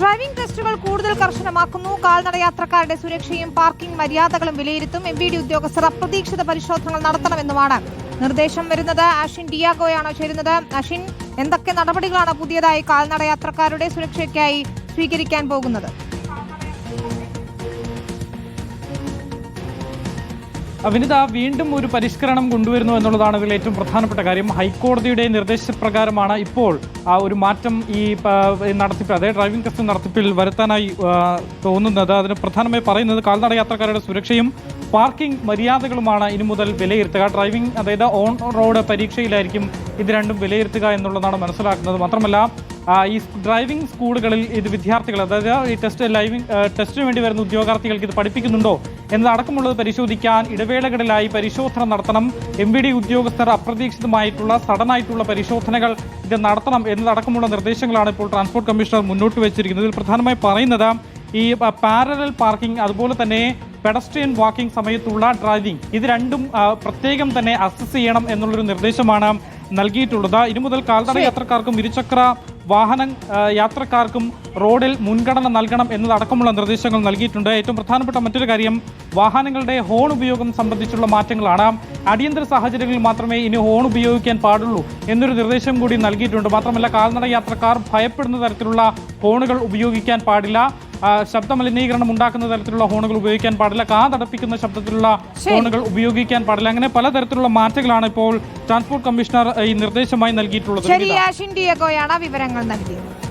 Driving ടെസ്റ്റുകൾ കൂടുതൽ കർശനമാക്കുന്നു. കാൽനട യാത്രക്കാരുടെ സുരക്ഷയും പാർക്കിംഗ് മര്യാദകളും വിലയിരുത്തും. എം ഉദ്യോഗസ്ഥർ അപ്രതീക്ഷിത പരിശോധനകൾ നടത്തണമെന്നുമാണ് നിർദ്ദേശം വരുന്നത്. അഷിൻ ഡിയാഗോയാണോ ചേരുന്നത്. അഷിൻ എന്തൊക്കെ നടപടികളാണ് പുതിയതായി കാൽനട യാത്രക്കാരുടെ സുരക്ഷയ്ക്കായി സ്വീകരിക്കാൻ പോകുന്നത്? വിനിത വീണ്ടും ഒരു പരിഷ്കരണം കൊണ്ടുവരുന്നു എന്നുള്ളതാണ് ഇതിൽ ഏറ്റവും പ്രധാനപ്പെട്ട കാര്യം. ഹൈക്കോടതിയുടെ നിർദ്ദേശപ്രകാരമാണ് ഇപ്പോൾ ആ ഒരു മാറ്റം ഈ നടത്തിപ്പ് അതായത് ഡ്രൈവിംഗ് ടെസ്റ്റ് നടത്തിപ്പിൽ വരുത്താനായി തോന്നുന്നത്. അതിന് പ്രധാനമായി പറയുന്നത് കാൽനട യാത്രക്കാരുടെ സുരക്ഷയും പാർക്കിംഗ് മര്യാദകളുമാണ് ഇനി മുതൽ വിലയിരുത്തുക. ഡ്രൈവിംഗ് അതായത് ഓൺ റോഡ് പരീക്ഷയിലായിരിക്കും ഇത് രണ്ടും വിലയിരുത്തുക എന്നുള്ളതാണ് മനസ്സിലാക്കുന്നത്. മാത്രമല്ല ഈ ഡ്രൈവിംഗ് സ്കൂളുകളിൽ ഇത് വിദ്യാർത്ഥികൾ അതായത് ഈ ടെസ്റ്റ് ലൈവിംഗ് ടെസ്റ്റിന് വേണ്ടി വരുന്ന ഉദ്യോഗാർത്ഥികൾക്ക് ഇത് പഠിപ്പിക്കുന്നുണ്ടോ എന്നതടക്കമുള്ളത് പരിശോധിക്കാൻ ഇടവേളകളിലായി പരിശോധന നടത്തണം. എം വി ഡി ഉദ്യോഗസ്ഥർ അപ്രതീക്ഷിതമായിട്ടുള്ള സഡനായിട്ടുള്ള പരിശോധനകൾ ഇത് നടത്തണം എന്നതടക്കമുള്ള നിർദ്ദേശങ്ങളാണ് ഇപ്പോൾ ട്രാൻസ്പോർട്ട് കമ്മീഷണർ മുന്നോട്ട് വെച്ചിരിക്കുന്നത്. ഇതിൽ പ്രധാനമായി പറയുന്നത് ഈ പാരലൽ പാർക്കിംഗ് അതുപോലെ തന്നെ പെഡസ്ട്രിയൻ വാക്കിംഗ് സമയത്തുള്ള ഡ്രൈവിംഗ് ഇത് രണ്ടും പ്രത്യേകം തന്നെ അസസ് ചെയ്യണം എന്നുള്ളൊരു നിർദ്ദേശമാണ് നൽകിയിട്ടുള്ളത്. ഇനി മുതൽ കാൽനട യാത്രക്കാർക്കും ഇരുചക്ര വാഹന യാത്രക്കാർക്കും റോഡിൽ മുൻഗണന നൽകണം എന്നതടക്കമുള്ള നിർദ്ദേശങ്ങൾ നൽകിയിട്ടുണ്ട്. ഏറ്റവും പ്രധാനപ്പെട്ട മറ്റൊരു കാര്യം വാഹനങ്ങളുടെ ഹോൺ ഉപയോഗം സംബന്ധിച്ചുള്ള മാറ്റങ്ങളാണ്. അടിയന്തര സാഹചര്യങ്ങളിൽ മാത്രമേ ഇനി ഹോൺ ഉപയോഗിക്കാൻ പാടുള്ളൂ എന്നൊരു നിർദ്ദേശം കൂടി നൽകിയിട്ടുണ്ട്. മാത്രമല്ല കാൽനട യാത്രക്കാർ ഭയപ്പെടുന്ന തരത്തിലുള്ള ഹോണുകൾ ഉപയോഗിക്കാൻ പാടില്ല. ആ, ശബ്ദ മലിനീകരണം ഉണ്ടാക്കുന്ന തരത്തിലുള്ള ഹോണുകൾ ഉപയോഗിക്കാൻ പാടില്ല. കാതടപ്പിക്കുന്ന ശബ്ദത്തിലുള്ള ഹോണുകൾ ഉപയോഗിക്കാൻ പാടില്ല. അങ്ങനെ പലതരത്തിലുള്ള മാറ്റങ്ങളാണ് ഇപ്പോൾ ട്രാൻസ്പോർട്ട് കമ്മീഷണർ ഈ നിർദ്ദേശമായി നൽകിയിട്ടുള്ളത്. ശരി അഷിൻ ഡിയാഗോയാണ് വിവരങ്ങൾ നൽകിയത്.